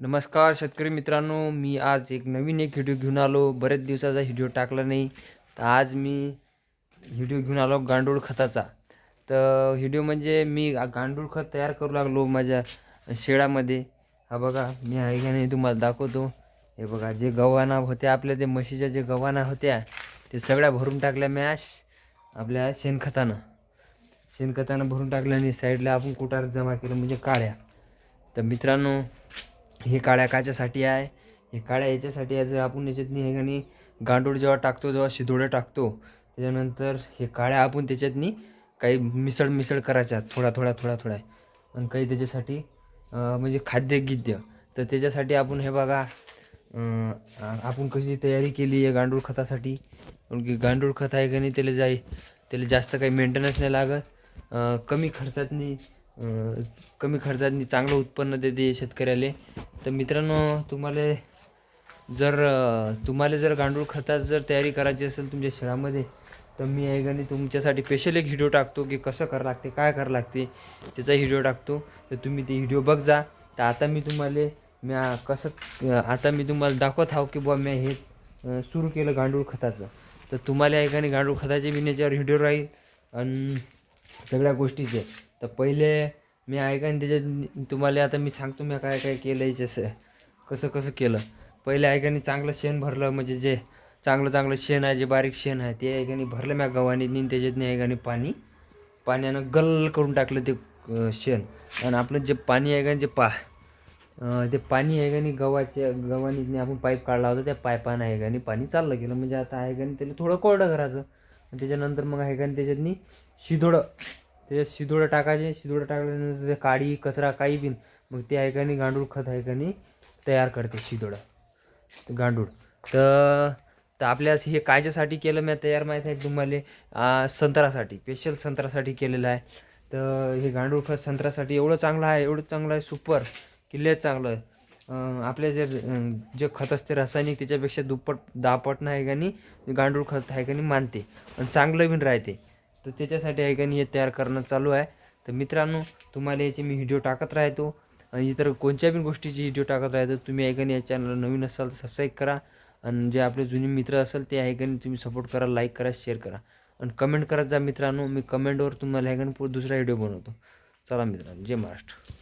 नमस्कार शेतकरी मित्रांनो मी आज एक नवीन एक व्हिडिओ घेऊन आलो. बरेच दिवसाचा व्हिडिओ टाकला नाही. तर आज मी व्हिडिओ घेऊन आलो गांडूळ खताचा. तर व्हिडिओ म्हणजे मी गांडूळ खत तयार करू लागलो माझ्या शेळामध्ये हा बघा मी आहे का नाही तुम्हाला दाखवतो. हे बघा जे गव्हाणा होत्या आपल्या ते म्हशीच्या जे गव्हाणा होत्या ते सगळ्या भरून टाकल्या मॅश आपल्या शेणखतानं. शेणखतानं भरून टाकलं आणि साईडला आपण कुटार जमा केलं म्हणजे काळ्या. तर मित्रांनो हे काळ्या काच्यासाठी आहे. हे काळ्या याच्यासाठी आहे जर आपण याच्यातनी हे गाणी गांडूळ जेव्हा टाकतो जेव्हा शिदोडे टाकतो त्याच्यानंतर हे काळ्या आपण त्याच्यातनी काही मिसळ मिसळ करायच्या थोडा थोडा थोडा थोडा. आणि काही त्याच्यासाठी म्हणजे खाद्य गिद्य. तर त्याच्यासाठी आपण हे बघा आपण कशी तयारी केली आहे गांडूळ खतासाठी? की गांडूळ खत आहे का नाही त्याला जाई त्याला जास्त काही मेंटेनन्स नाही लागत. कमी खर्चातनी कमी खर्चातनी चांगलं उत्पन्न देते शेतकऱ्याला. तर मित्रांनो तुम्हाला जर तुम्हाला जर गांडूळ खतात जर तयारी करायची असेल तुमच्या शहरामध्ये तर मी आहे तुमच्यासाठी स्पेशल एक व्हिडिओ टाकतो की कसं करावं लागते काय करावं लागते त्याचा व्हिडिओ टाकतो. तर तुम्ही ते व्हिडिओ बघ जा. तर आता मी तुम्हाला म्या कसं आता मी तुम्हाला दाखवत आहो की बुवा मी हे सुरू केलं गांडूळ खताचं. तर तुम्हाला आहे का नाही गांडूळ खताचे बी याच्यावर व्हिडिओ राहील आणि सगळ्या गोष्टीचे. तर पहिले मी ऐका आणि त्याच्यात तुम्हाला आता मी सांगतो मी काय काय केलं आहे जसं कसं कसं केलं. पहिले आहे नाही चांगलं शेण भरलं म्हणजे जे चांगलं चांगलं शेण आहे जे बारीक शेण आहे ते ऐकाने नाही भरलं म्या गव्हाणी त्याच्यात आहे पाणी पाण्यानं गल करून टाकलं ते शेण. आणि आपलं जे पाणी आहे का जे पा ते पाणी आहे का नाही गव्हाच्या गव्हाणीतनी आपण पाईप काढला होता त्या पायपानं आहे का नाही पाणी चाललं गेलं. म्हणजे आता आहे का नाही त्याला थोडं कोरडं करायचं. त्याच्यानंतर मग आहे का नाही त्याच्यातनी शिदोडं ते शिदोडं टाकायचे शिदोडं टाकल्यानंतर ते काडी कचरा काही बिन मग ते आहे का नाही गांडूळ खत आहे का नाही तयार करते शिदोडं गांडूळ. तर तर आपल्या हे कायच्यासाठी केलं मी तयार माहीत आहे तुम्हाला संत्रासाठी स्पेशल संत्रासाठी केलेलं आहे. तर हे गांडूळ खत संत्रासाठी एवढं चांगलं आहे एवढं चांगलं आहे सुपर किल्लेच चांगलं आहे. आपले जे जे खत असते रासायनिक त्याच्यापेक्षा दुप्पट दहापट नाही का नाही गांडूळ खत आहे का नाही मानते. आणि चांगलं बीन राहते. तर त्याच्यासाठी आहे का नाही हे तयार करणं चालू आहे. तर मित्रांनो तुम्हाला याचे मी व्हिडिओ टाकत राहतो. आणि इतर कोणत्या पण गोष्टीची व्हिडिओ टाकत राहतो तुम्ही आहे का नाही या चॅनलला नवीन असाल तर सबस्क्राईब करा. आणि जे आपले जुने मित्र असेल ते आहे का नाही तुम्ही सपोर्ट करा लाईक करा शेअर करा. आणि कमेंट करत जा मित्रांनो मी कमेंटवर तुम्हाला आहे का पुढे दुसरा व्हिडिओ बनवतो. चला मित्रांनो जय महाराष्ट्र.